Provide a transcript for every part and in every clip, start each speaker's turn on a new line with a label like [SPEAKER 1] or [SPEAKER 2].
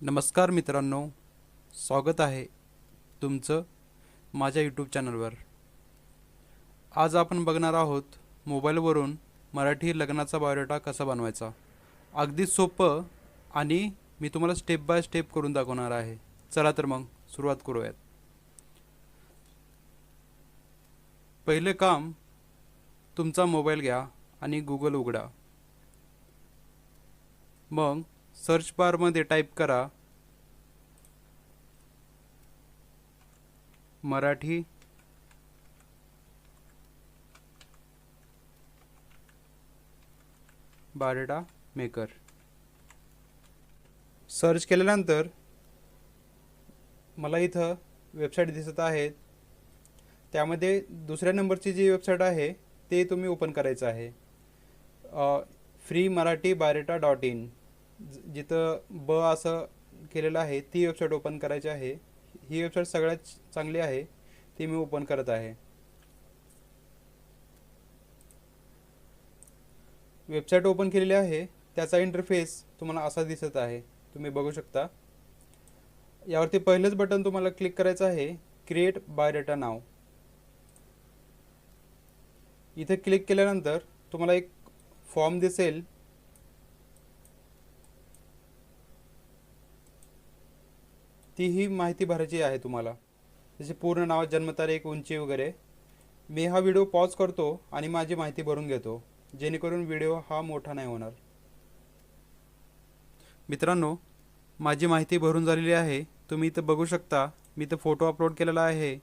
[SPEAKER 1] नमस्कार मित्रांनो स्वागत आहे तुमचं माझ्या यूट्यूब चॅनलवर आज आपण बघणार आहोत मोबाईलवरून मराठी लग्नाचा बायोडेटा कसा बनवायचा. अगदी सोपं आणि मी तुम्हाला स्टेप बाय स्टेप करून दाखवणार आहे. चला तर मग सुरुवात करूयात. पहिले काम तुमचा मोबाईल घ्या आणि गुगल उघडा. मग सर्च बारमध्ये टाईप करा. मराठी. बारडा मेकर. सर्च केल्यानंतर मला इथं वेबसाईट दिसत आहेत त्यामध्ये दुसऱ्या नंबरची जी वेबसाईट आहे ते तुम्ही ओपन करायचं आहे. फ्री मराठी बारेटा डॉट इन. जिथं ब असं केलेलं आहे ती वेबसाईट ओपन करायची आहे. ही वेबसाईट सगळ्यात चांगली आहे ती मी ओपन करत आहे. वेबसाईट ओपन केलेली आहे त्याचा इंटरफेस तुम्हाला असा दिसत आहे. तुम्ही बघू शकता. यावरती पहिलंच बटन तुम्हाला क्लिक करायचं आहे क्रिएट बायोडेटा नाव इथे क्लिक केल्यानंतर तुम्हाला एक फॉर्म दिसेल. तीही माहिती भरायची आहे तुम्हाला. जसे पूर्ण नाव जन्मतारीख उंची वगैरे. मी हा व्हिडिओ पॉज करतो आणि माझी माहिती भरून घेतो. जेणेकरून व्हिडिओ हा मोठा नाही होणार. मित्रांनो माझी माहिती भरून झालेली आहे. तुम्ही इथं बघू शकता मी इथं फोटो अपलोड केलेला आहे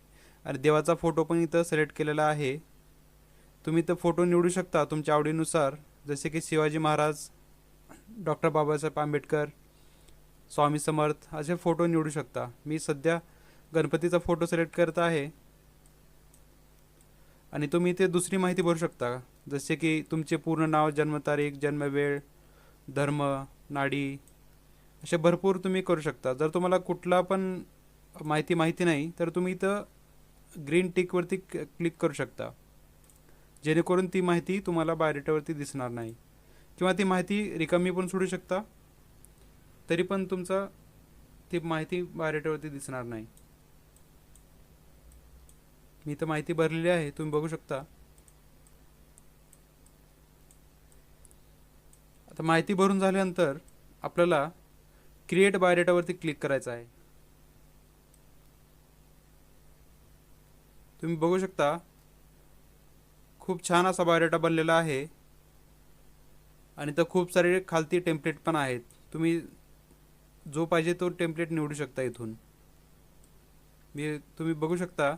[SPEAKER 1] आणि देवाचा फोटो पण इथं सिलेक्ट केलेला आहे. तुम्ही इथं फोटो निवडू शकता तुमच्या आवडीनुसार. जसे की शिवाजी महाराज डॉक्टर बाबासाहेब आंबेडकर स्वामी समर्थ असे फोटो निवडू शकता. मी सध्या गणपतीचा फोटो सिलेक्ट करत आहे. आणि तुम्ही इथे दुसरी माहिती भरू शकता. जसे की तुमचे पूर्ण नाव जन्मतारीख जन्मवेळ धर्म नाडी असे भरपूर तुम्ही करू शकता. जर तुम्हाला कुठला पण माहिती माहिती नाही तर तुम्ही इथं ग्रीन टिकवरती क्लिक करू शकता. जेणेकरून ती माहिती तुम्हाला बायोडेटावरती दिसणार नाही. किंवा ती माहिती रिकामी पण सोडू शकता. तरी पण तुमचा ती माहिती बायोडेटावरती दिसणार नाही. मी तर माहिती भरलेली आहे तुम्ही बघू शकता. आता माहिती भरून झाल्यानंतर आपल्याला क्रिएट बायोडेटावरती क्लिक करायचं आहे. तुम्ही बघू शकता खूप छान असा बायोडेटा बनलेला आहे. आणि तर खूप सारे खालती टेम्पलेट पण आहेत. तुम्ही जो पाहिजे तो टेम्पलेट निवडू शकता इथून. मी तुम्ही बघू शकता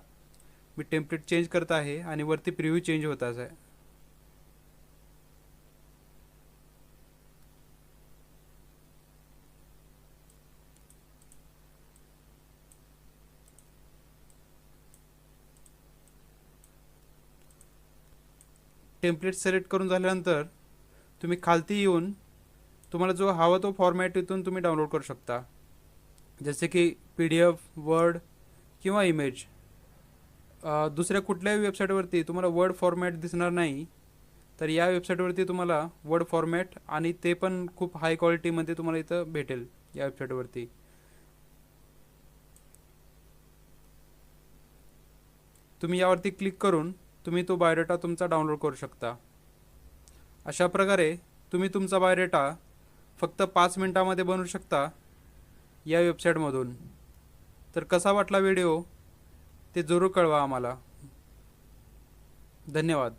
[SPEAKER 1] मी टेम्पलेट चेंज करत आहे आणि वरती प्रिव्ह्यू चेंज होत आहे. टेम्पलेट सिलेक्ट करून झाल्यानंतर तुम्ही खालती येऊन तुम्हाला जो हवा तो फॉर्मॅट इथून तुम्ही डाउनलोड करू शकता. जसे की पी डी एफ वर्ड किंवा इमेज दुसऱ्या कुठल्याही वेबसाईटवरती तुम्हाला वर्ड फॉर्मॅट दिसणार नाही तर या वेबसाईटवरती तुम्हाला वर्ड फॉर्मॅट आणि ते पण खूप हाय क्वालिटीमध्ये तुम्हाला इथं भेटेल या वेबसाईटवरती तुम्ही यावरती क्लिक करून तुम्ही तो बायोडेटा तुमचा डाउनलोड करू शकता. अशा प्रकारे तुम्ही तुमचा बायोडेटा फक्त पाच मिनटामध्ये बनवू शकता या वेबसाईटमधून. तर कसा वाटला व्हिडिओ? ते जरूर कळवा आम्हाला. धन्यवाद.